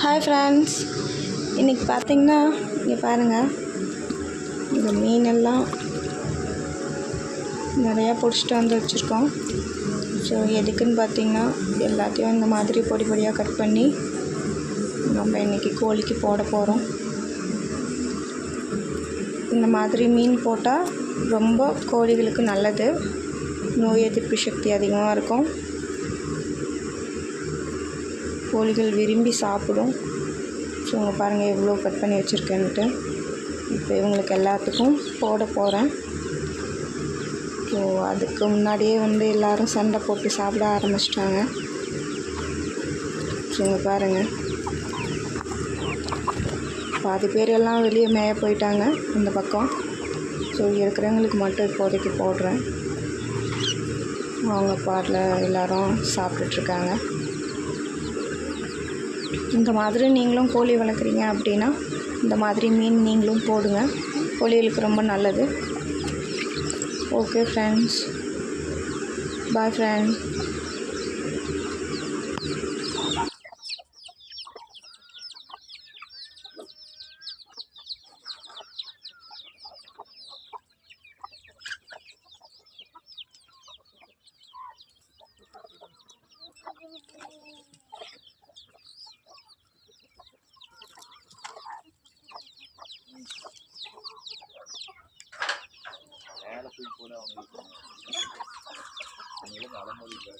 Hi friends இன்றைக்கி பார்த்தீங்கன்னா இங்கே பாருங்கள் இந்த மீனெல்லாம் நிறையா பிடிச்சிட்டு வந்து வச்சுருக்கோம். ஸோ எதுக்குன்னு பார்த்தீங்கன்னா எல்லாத்தையும் இந்த மாதிரி பொடி பொடியாக கட் பண்ணி நம்ம இன்றைக்கி கோழிக்கு போட போகிறோம் இந்த மாதிரி மீன் போட்டால் ரொம்ப கோழிகளுக்கு நல்லது. நோய் எதிர்ப்பு சக்தி அதிகமாக இருக்கும். கோழிகள் விரும்பி சாப்பிடும். ஸோ இங்கே பாருங்கள் எவ்வளோ கட் பண்ணி வச்சுருக்கேன்ட்டு இப்போ இவங்களுக்கு எல்லாத்துக்கும் போட போகிறேன் ஸோ அதுக்கு முன்னாடியே வந்து எல்லோரும் சண்டை போட்டு சாப்பிட ஆரம்பிச்சிட்டாங்க. ஸோ இங்கே பாருங்கள் பாதி பேர் எல்லாம் வெளியே மேய போயிட்டாங்க அந்த பக்கம். ஸோ இருக்கிறவங்களுக்கு மட்டும் இப்போதைக்கு போடுறேன். அவங்க பாட்டில் எல்லோரும் சாப்பிட்டுட்ருக்காங்க இந்த மாதிரி நீங்களும் கோழி வளர்க்குறீங்க அப்படின்னா இந்த மாதிரி மீன் நீங்களும் போடுங்க. கோழிகளுக்கு ரொம்ப நல்லது. Okay friends bye friend đâu lúc nào nó mua đi về?